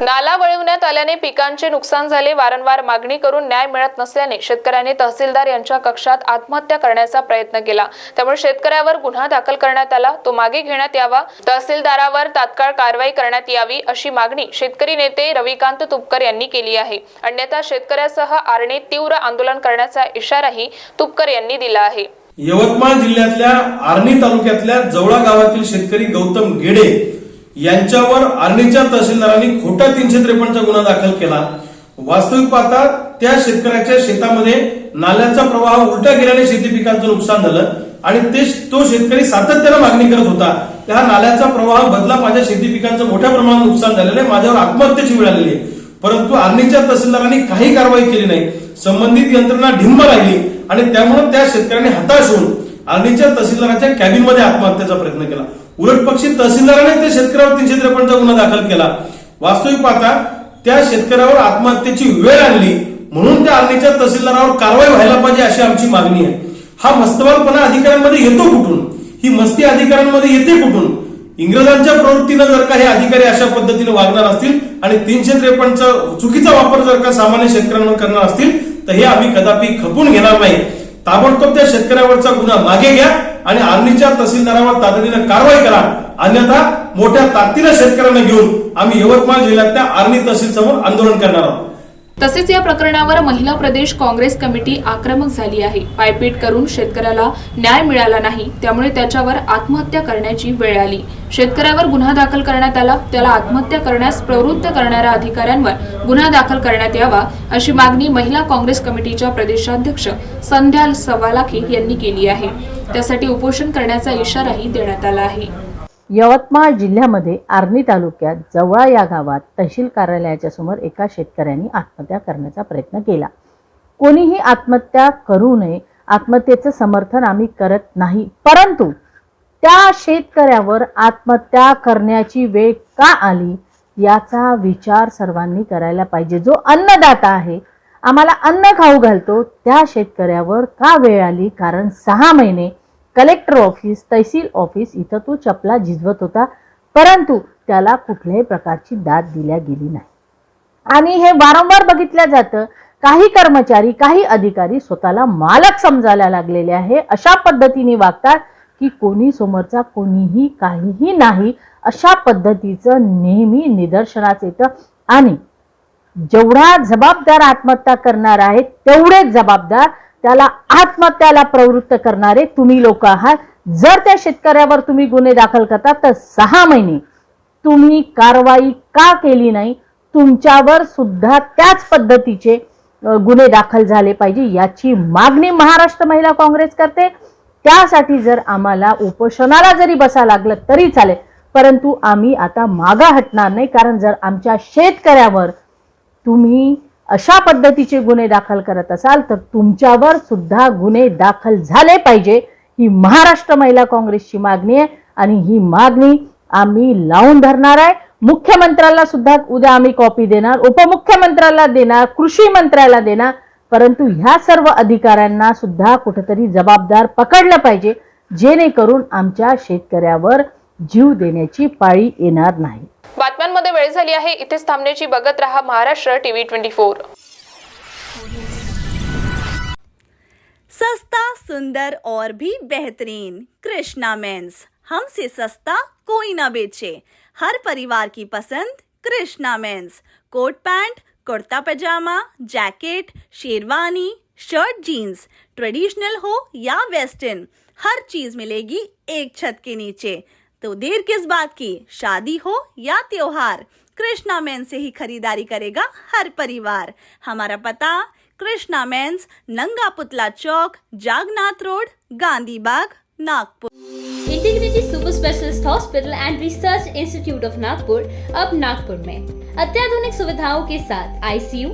नाला वळवण्यात आल्याने पिकांचे नुकसान झाले. वारंवार मागणी करून न्याय मिळत नसल्याने शेतकऱ्यांनी तहसीलदार यांच्या कक्षात आत्महत्या करण्याचा प्रयत्न केला. त्यामुळे शेतकऱ्यावर गुन्हा दाखल करण्यात आला. तो मागे घेण्यात यावा. तहसीलदारावर तात्काळ कारवाई करण्यात यावी अशी मागणी शेतकरी नेते रविकांत तुपकर यांनी केली आहे. अन्यथा शेतकऱ्यासह आरणे तीव्र आंदोलन करण्याचा इशाराही तुपकर यांनी दिला आहे. यवतमाळ जिल्ह्यातल्या आर्णी तालुक्यातल्या जवळा गावातील शेतकरी गौतम गेडे यांच्यावर आर्णीच्या तहसीलदारांनी खोटा तीनशे त्रेपन्नचा गुन्हा दाखल केला. वास्तविक पाहता त्या शेतकऱ्याच्या शेतामध्ये नाल्याचा प्रवाह उलटा गेल्याने शेती पिकांचं नुकसान झालं आणि ते तो शेतकरी सातत्यानं मागणी करत होता त्या नाल्याचा प्रवाह बदला माझ्या शेती पिकांचं मोठ्या प्रमाणात नुकसान झालेलं आहे माझ्यावर आत्महत्येची वेळ आलेली आहे. परंतु आर्णीच्या तहसीलदारांनी काही कारवाई केली नाही. संबंधित यंत्रणा ढिंब राहिली आणि त्यामुळे त्या शेतकऱ्यांनी हताश होऊन आर्णीच्या तहसीलदाराच्या कॅबिनमध्ये आत्महत्येचा प्रयत्न केला. उलट पक्षी तहसीलदाराने त्या शेतकऱ्यावर तीनशे त्रेपन्नचा गुन्हा दाखल केला. वास्तविक पाहता त्या शेतकऱ्यावर आत्महत्येची वेळ आणली. म्हणून त्या आर्णीच्या तहसीलदारावर कारवाई व्हायला पाहिजे अशी आमची मागणी आहे. हा मस्तवालपणा अधिकाऱ्यांमध्ये येतो कुठून? ही मस्ती अधिकाऱ्यांमध्ये येते कुठून? इंग्रजांच्या प्रवृत्तीनं जर का हे अधिकारी अशा पद्धतीने वागणार असतील आणि तीनशे त्रेपन्नचा चुकीचा वापर जर का सामान्य शेतकऱ्यांवर करणार असतील तर हे आम्ही कदापि खपून घेणार नाही. ताबडतोब त्या शेतकऱ्यावरचा गुन्हा मागे घ्या आणि आर्णीच्या तहसीलदारावर तातडीनं कारवाई करा. अन्यथा मोठ्या ताकदीनं शेतकऱ्यांना घेऊन आम्ही यवतमाळ जिल्ह्यातल्या आर्णी तहसील समोर आंदोलन करणार आहोत. तसेच या प्रकरणावर महिला प्रदेश काँग्रेस कमिटी आक्रमक झाली आहे. पायपीट करून शेतकऱ्याला न्याय मिळाला नाही त्यामुळे त्याच्यावर आत्महत्या करण्याची वेळ आली. शेतकऱ्यावर गुन्हा दाखल करण्यात आला त्याला आत्महत्या करण्यास प्रवृत्त करणाऱ्या अधिकाऱ्यांवर गुन्हा दाखल करण्यात यावा अशी मागणी महिला काँग्रेस कमिटीच्या प्रदेशाध्यक्ष संध्या सवालाखे यांनी केली आहे. त्यासाठी उपोषण करण्याचा इशाराही देण्यात आला आहे. यवतमाळ जिल्ह्यामध्ये आर्णी तालुक्यात जवळा या गावात तहसील कार्यालयाच्या समोर एका शेतकऱ्यांनी आत्महत्या करण्याचा प्रयत्न केला. कोणीही आत्महत्या करू नये आत्महत्येचं समर्थन आम्ही करत नाही परंतु त्या शेतकऱ्यावर आत्महत्या करण्याची वेळ का आली याचा विचार सर्वांनी करायला पाहिजे. जो अन्नदाता आहे आम्हाला अन्न खाऊ घालतो त्या शेतकऱ्यावर का वेळ आली? कारण सहा महिने कलेक्टर ऑफिस तहसील ऑफिस इथं तो चपला झिजवत होता परंतु त्याला कुठल्याही प्रकारची दाद दिल्या गेली नाही. आणि हे वारंवार बघितलं जातं काही कर्मचारी काही अधिकारी स्वतःला मालक समजायला लागलेले आहे. अशा पद्धतीने वागतात की कोणी समोरचा कोणीही काहीही नाही अशा पद्धतीचं नेहमी निदर्शनास येतं. आणि जेवढा जबाबदार आत्महत्या करणार आहे तेवढेच जबाबदार त्याला आत्महत्याला प्रवृत्त करणारे तुम्ही लोक आहात. जर त्या शेतकऱ्यावर तुम्ही गुन्हे दाखल करता तर सहा महिने. तुम्ही कारवाई का केली नाही? तुमच्यावर सुद्धा त्याच पद्धतीचे गुन्हे दाखल झाले पाहिजे याची मागणी महाराष्ट्र महिला काँग्रेस करते. त्यासाठी जर आम्हाला उपोषणाला जरी बसा लागलं तरी चालेल परंतु आम्ही आता मागा हटणार नाही कारण जर आमच्या शेतकऱ्यावर तुम्ही अशा पद्धतीचे गुन्हे दाखल करत असाल तर तुमच्यावर सुद्धा गुन्हे दाखल झाले पाहिजे. ही महाराष्ट्र महिला काँग्रेसची मागणी आहे आणि ही मागणी आम्ही लावून धरणार आहे. मुख्यमंत्र्याला सुद्धा उद्या आम्ही कॉपी देणार उपमुख्यमंत्र्याला देणार कृषी मंत्र्याला देणार परंतु ह्या सर्व अधिकाऱ्यांना सुद्धा कुठेतरी जबाबदार पकडलं पाहिजे जेणेकरून आमच्या शेतकऱ्यावर जीव देण्याची पाळी येणार नाही. बातम्यांमध्ये वेळ झाली आहे. इथेच थांबण्याची बघत रहा महाराष्ट्र टीव्ही ट्वेंटी फोर. सस्ता सुंदर और भी बेहतरीन कृष्णा मेंस। हमसे सस्ता कोई ना बेचे। हर परिवार की पसंद Krishna mens. Coat pant kurta pajama jacket sherwani shirt jeans traditional हो या वेस्टर्न। हर चीज़ मिलेगी एक छत के नीचे। तो देर किस बात की? शादी हो या त्योहार? कृष्णा मेन से ही खरीदारी करेगा हर परिवार। हमारा पता, कृष्णा मेंस नंगा पुतला चौक, Jagnath road, Gandhi Bagh, Nagpur. Integrity super specialist hospital and research institute of Nagpur, अब नागपुर में। अत्याधुनिक सुविधाओं के साथ ICU,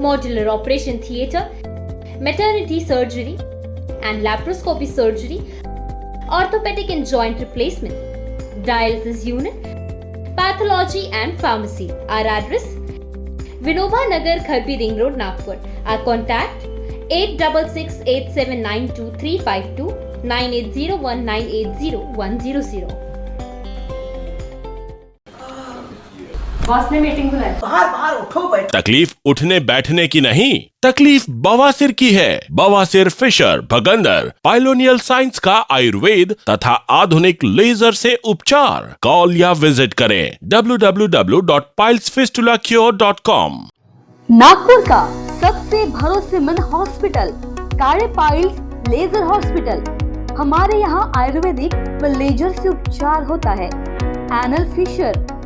modular operation theatre maternity surgery and laparoscopy surgery orthopaedic and joint replacement dialysis unit, pathology and pharmacy. Our address Vinoba Nagar Kharbi Ring Road, Nagpur. Our contact 866 879 9801 980 boss ने meeting बुलाई। बाहर बाहर उठो बैठो। तकलीफ़ उठने बैठने की नहीं तकलीफ़ बवासीर की है। बवासीर फिशर भगंदर पाइलोनियल साइंस का आयुर्वेद तथा आधुनिक लेजर से उपचार। कॉल या विज़िट करें www.pilesfistulacure.com नागपुर का सबसे भरोसेमंद hospital Kale piles laser hospital. हमारे यहाँ आयुर्वेदिक व लेजर से उपचार होता है। Anal fissure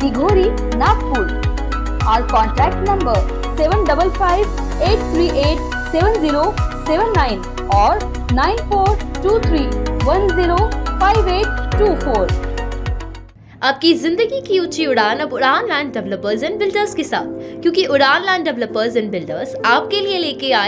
Dighori, Nagpur. और contact number seven double five eight three eight seven zero seven nine और nine four two three one zero five eight two four आपकी ज़िंदगी की ऊँची उड़ान अब Udaan land developers and builders के साथ, क्योंकि उड़ान लैंड डेवलपर्स एंड बिल्डर्स आपके लिए लेके आए